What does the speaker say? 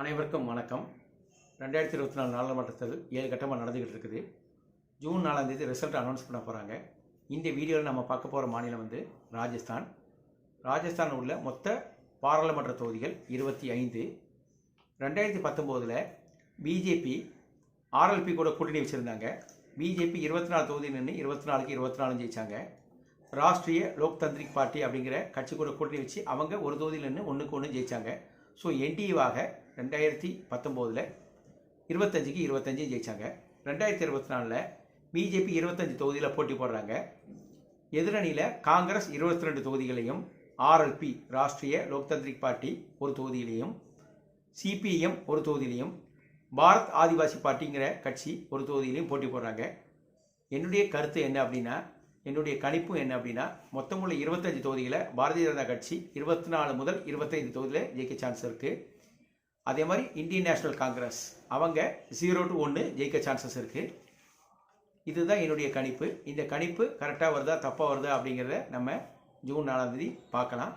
அனைவருக்கும் வணக்கம். ரெண்டாயிரத்தி இருபத்தி நாலு நாடாளுமன்ற தேர்தல் ஏழு கட்டமாக நடந்துக்கிட்டு இருக்குது. ஜூன் நாலாம் தேதி ரிசல்ட் அனௌன்ஸ் பண்ண போகிறாங்க இந்த வீடியோவில் நம்ம பார்க்க போகிற மாநிலம் வந்து ராஜஸ்தான். ராஜஸ்தான் உள்ள மொத்த பாராளுமன்ற தொகுதிகள் இருபத்தி ஐந்து. ரெண்டாயிரத்தி பத்தொம்போதில் பிஜேபி ஆர்எல்பி கூட கூட்டணி வச்சுருந்தாங்க. பிஜேபி இருபத்தி நாலு தொகுதி நின்று இருபத்தி நாலுக்கு இருபத்தி நாலு ஜெயிச்சாங்க. ராஷ்ட்ரிய லோக் தந்திரிக் பார்ட்டி அப்படிங்கிற கட்சி கூட கூட்டணி வச்சு அவங்க ஒரு தொகுதியில் நின்று ஒன்றுக்கு ஒன்று ஜெயிச்சாங்க. ஸோ என்டிஏவாக ரெண்டாயிரத்தி பத்தொம்போதில் இருபத்தஞ்சிக்கு இருபத்தஞ்சு ஜெயித்தாங்க ரெண்டாயிரத்தி இருபத்தி நாலில் பிஜேபி இருபத்தஞ்சு தொகுதியில் போட்டி போடுறாங்க. எதிரணியில் காங்கிரஸ் இருபத்தி ரெண்டு தொகுதிகளையும் ஆர்எல்பி ராஷ்ட்ரிய லோக்தந்திரிக் பார்ட்டி ஒரு தொகுதியிலையும் சிபிஎம் ஒரு தொகுதியிலையும் பாரத் ஆதிவாசி பார்ட்டிங்கிற கட்சி ஒரு தொகுதியிலையும் போட்டி போடுறாங்க. என்னுடைய கருத்து என்ன அப்படின்னா என்னுடைய கணிப்பு என்ன அப்படின்னா மொத்தமுள்ள இருபத்தஞ்சு தொகுதிகளை பாரதிய ஜனதா கட்சி இருபத்தி நாலு முதல் இருபத்தைந்து தொகுதியில் ஜெயிக்க சான்ஸ் இருக்குது அதே மாதிரி இந்தியன் நேஷனல் காங்கிரஸ் அவங்க ஜீரோ டு ஒன்று ஜெயிக்க சான்சஸ் இருக்குது இதுதான் என்னுடைய கணிப்பு. இந்த கணிப்பு கரெக்டாக வருதா தப்பாக வருதா அப்படிங்கிறத நம்ம ஜூன் நாலாம் தேதி பார்க்கலாம்.